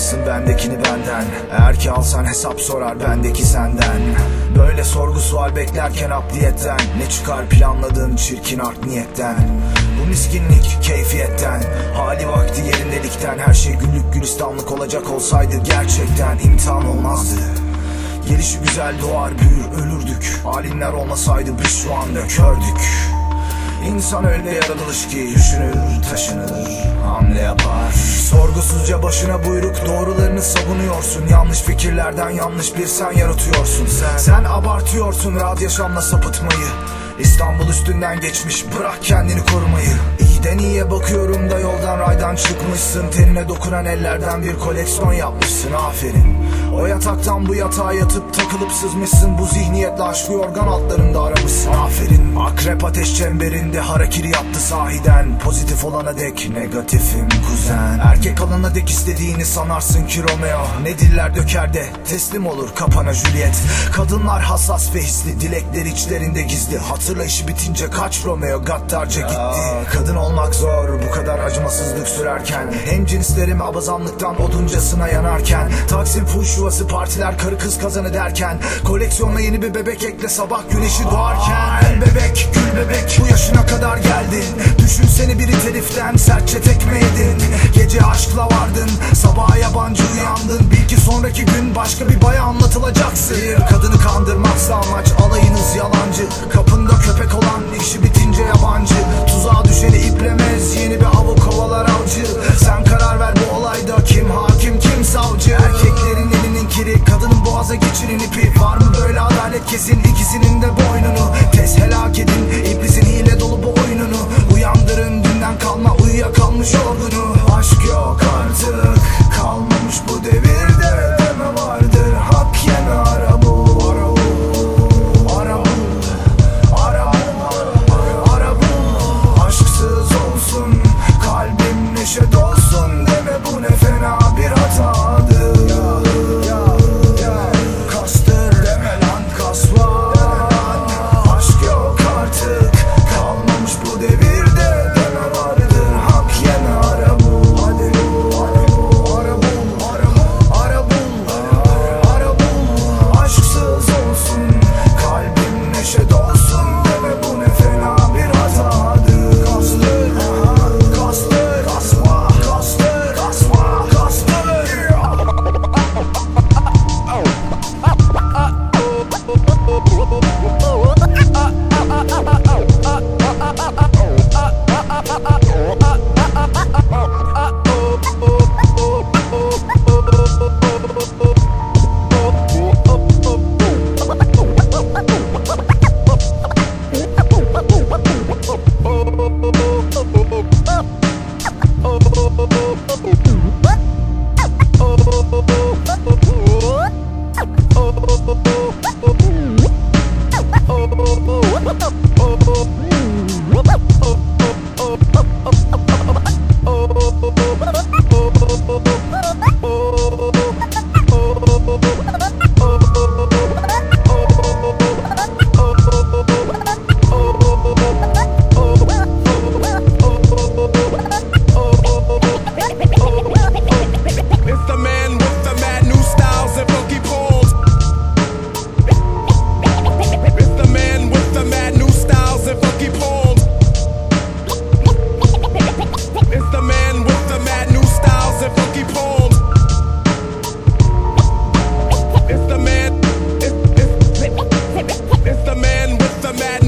alamazsın bendekini benden. Eğer ki alsan hesap sorar bendeki senden. Böyle sorgu sual beklerken abdiyetten. Ne çıkar planladığın çirkin art niyetten? Bu miskinlik keyfiyetten. Hali vakti yerindelikten. Her şey güllük gülistanlık olacak olsaydı Gerçekten imtihan olmazdı. Gelişi güzel doğar büyür ölürdük. Alimler olmasaydı biz şu anda kördük İnsan öyle yaratılış ki düşünür, taşınır, hamle yapar. Sorgusuzca başına buyruk doğrularını savunuyorsun. Yanlış fikirlerden yanlış bir sen yaratıyorsun Sen, sen abartıyorsun rahat yaşamla sapıtmayı İstanbul üstünden geçmiş bırak kendini korumayı. İyiden iyiye bakıyorum da yoldan raydan çıkmışsın? Tenine dokunan ellerden bir koleksiyon yapmışsın aferin. O yataktan bu yatağa yatıp takılıp sızmışsın. Bu zihniyetle aşkı yorgan altlarında aramışsın aferin. Akrep ateş çemberinde harakiri yaptı sahiden. Pozitif olana dek negatifim kuzen. Erkek alana dek istediğini sanarsın ki Romeo Ne diller döker de teslim olur kapana Juliet. Kadınlar hassas ve hisli dilekleri içlerinde gizli Hatırla işi bitince kaç Romeo gaddarca gitti. Kadın olmak zor bu kadar acımasızlık sürerken. Hem cinslerim abazanlıktan oduncasına yanarken. Taksim fuş yuvası partiler karı kız kazanı derken. Koleksiyonla yeni bir bebek ekle sabah güneşi doğarken. El bebek gül bebek bu yaşına kadar geldin. Düşün seni bir heriften sertçe tekme yedin. Gece aşkla vardın sabaha yabancı uyandın. Bil ki sonraki gün başka bir baya anlatılacaksın. Kadını kandırmaksa amaç alayınız yalancı. Olan bitince yabancı. Tuzağa düşeni iplemez. Yeni bir avı kovalar avcı. Sen karar ver bu olayda kim hakim kim savcı? Erkeklerin elinin kiri kadının boğaza geçirin ipi. Var mı böyle adalet? Kesin ikisinin de boynunu. Tez helak edin iblisin